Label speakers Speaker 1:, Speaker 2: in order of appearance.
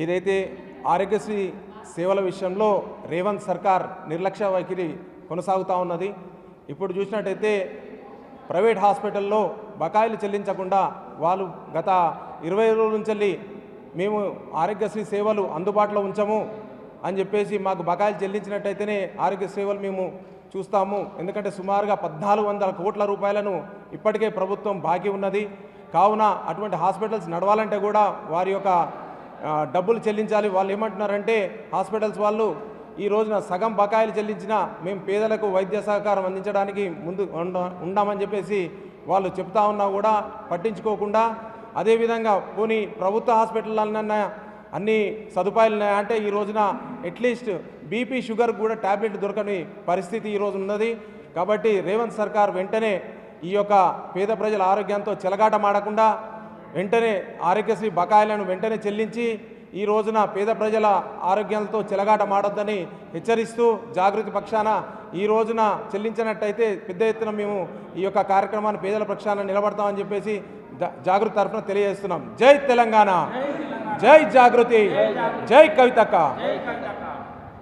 Speaker 1: ఏదైతే ఆరోగ్యశ్రీ సేవల విషయంలో రేవంత్ సర్కార్ నిర్లక్ష్య వైఖరి కొనసాగుతూ ఉన్నది ఇప్పుడు చూసినట్టయితే ప్రైవేట్ హాస్పిటల్లో బకాయిలు చెల్లించకుండా వాళ్ళు గత ఇరవై రోజుల నుంచి మేము ఆరోగ్యశ్రీ సేవలు అందుబాటులో ఉంచము అని చెప్పేసి మాకు బకాయిలు చెల్లించినట్టయితేనే ఆరోగ్య సేవలు మేము చూస్తాము. ఎందుకంటే సుమారుగా పద్నాలుగు వందల కోట్ల రూపాయలను ఇప్పటికే ప్రభుత్వం బాకీ ఉన్నది. కావున అటువంటి హాస్పిటల్స్ నడవాలంటే కూడా వారి యొక్క డబ్బులు చెల్లించాలి. వాళ్ళు ఏమంటున్నారంటే హాస్పిటల్స్ వాళ్ళు ఈ రోజున సగం బకాయిలు చెల్లించినా మేము పేదలకు వైద్య సహకారం అందించడానికి ముందు ఉండామని చెప్పేసి వాళ్ళు చెప్తా ఉన్నా కూడా పట్టించుకోకుండా అదేవిధంగా పోనీ ప్రభుత్వ హాస్పిటల్లన్నా అన్ని సదుపాయాలు ఉన్నాయా? అంటే ఈ రోజున అట్లీస్ట్ బీపీ షుగర్ కూడా ట్యాబ్లెట్ దొరకని పరిస్థితి ఈ రోజు ఉన్నది. కాబట్టి రేవంత్ సర్కార్ వెంటనే ఈ యొక్క పేద ప్రజల ఆరోగ్యంతో చెలగాటమాడకుండా వెంటనే ఆరోగ్యశ్రీ బకాయిలను వెంటనే చెల్లించి ఈ రోజున పేద ప్రజల ఆరోగ్యాలతో చెలగాట మాడొద్దని హెచ్చరిస్తూ జాగృతి పక్షాన ఈ రోజున చెల్లించినట్టయితే పెద్ద ఎత్తున మేము ఈ యొక్క కార్యక్రమాన్ని పేదల పక్షాన నిలబడతామని చెప్పేసి జా- జాగృతి తరఫున తెలియజేస్తున్నాం. జై తెలంగాణ. జై జాగృతి. జై కవితక్క.